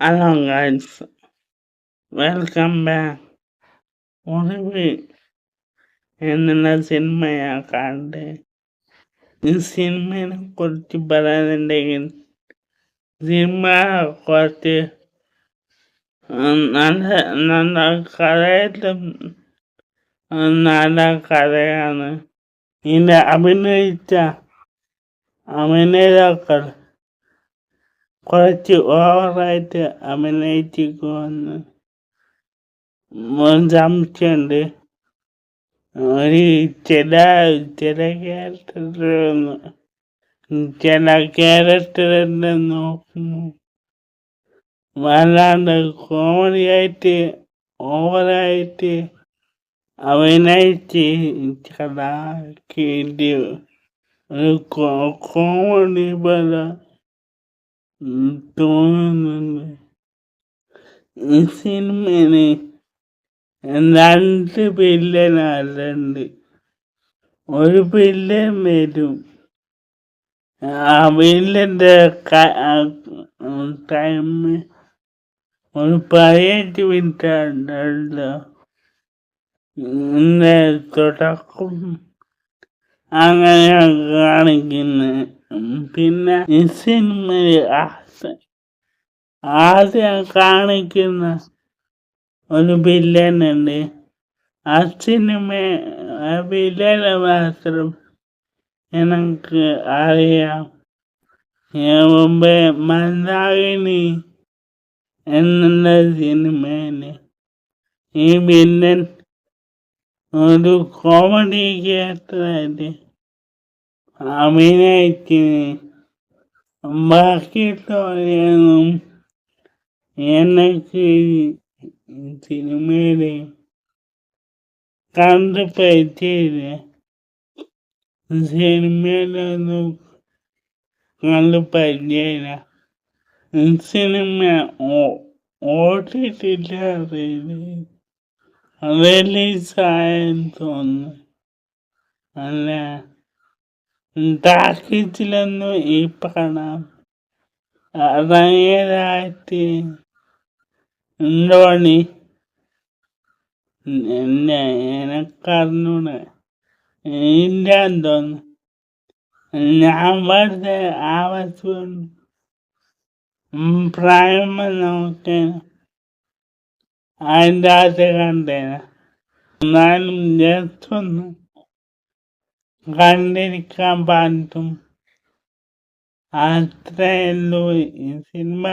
hello guys welcome back Olivu എന്നുള്ള സിനിമയാ കണ്ട് ഈ സിനിമയെ കുറിച്ച് പറയാനുണ്ടെങ്കിൽ സിനിമ കുറച്ച് നല്ല നല്ല കഥയിലും നല്ല കഥയാണ് ഇതിൽ അഭിനയിച്ച അഭിനേതാക്കൾ കുറച്ച് ഓവറായിട്ട് അഭിനയിച്ചിരിക്കുമെന്ന് സംശയമുണ്ട് ഒരു ചില ചില ക്യാരക്ടറുകൾ ചില ക്യാരക്ടറിനെ നോക്കുമ്പോൾ വല്ലാണ്ട് കോമഡി ആയിട്ട് ഓവറായിട്ട് അഭിനയിച്ച് ചടാക്കിയിട്ട് ഒരു കോമഡി പോലെ തോന്നുന്നുണ്ട് ഈ സിനിമയിൽ രണ്ട് പില്ലനല്ലുണ്ട് ഒരു പില്ലൻ വരും. ആ പില്ലന്റെ ടൈം ഒരു പതിനഞ്ച് മിനിറ്റ് ഉണ്ടല്ലോ ഇന്ന് തുടക്കം. അങ്ങനെയാണ് കാണിക്കുന്നത് പിന്നെ ഈ സിനിമയിൽ ആദ്യം കാണിക്കുന്ന ഒരു വില്ലനുണ്ട് ആ സിനിമ ആ വില്ലനെ മാത്രം എനിക്ക് അറിയാം മുമ്പേ മന്ദാകിനി എന്നുള്ള സിനിമയില് ഈ വില്ലൻ ഒരു കോമഡി ക്യാരക്ടറായിട്ട് അഭിനയിച്ചിന് ബാക്കിയുള്ളവരെയൊന്നും എനിക്ക് സിനിമയിൽ കണ്ടു പറ്റിയില്ല സിനിമയിലൊന്നും കണ്ടു പറ്റിയില്ല സിനിമ ഓട്ടിട്ടില്ല റിലീസായെന്ന് തോന്നുന്നു. അല്ല ടാക്കീസിലൊന്നും ഈ പണം ഇറങ്ങിയതായിട്ട് ഉണ്ടോണി എന്നെ എനക്കറിഞ്ഞൂട. ഇല്ലാന്ന് തോന്നുന്നു ഞാൻ വെറുതെ ആവശ്യം പ്രായം നോക്കേന അതിന്റെ അകത്ത് കണ്ടേന. എന്നാലും ജസ്റ്റ് ഒന്ന് കണ്ടിരിക്കാൻ പാട്ടും അത്രയുള്ളൂ ഈ സിനിമ.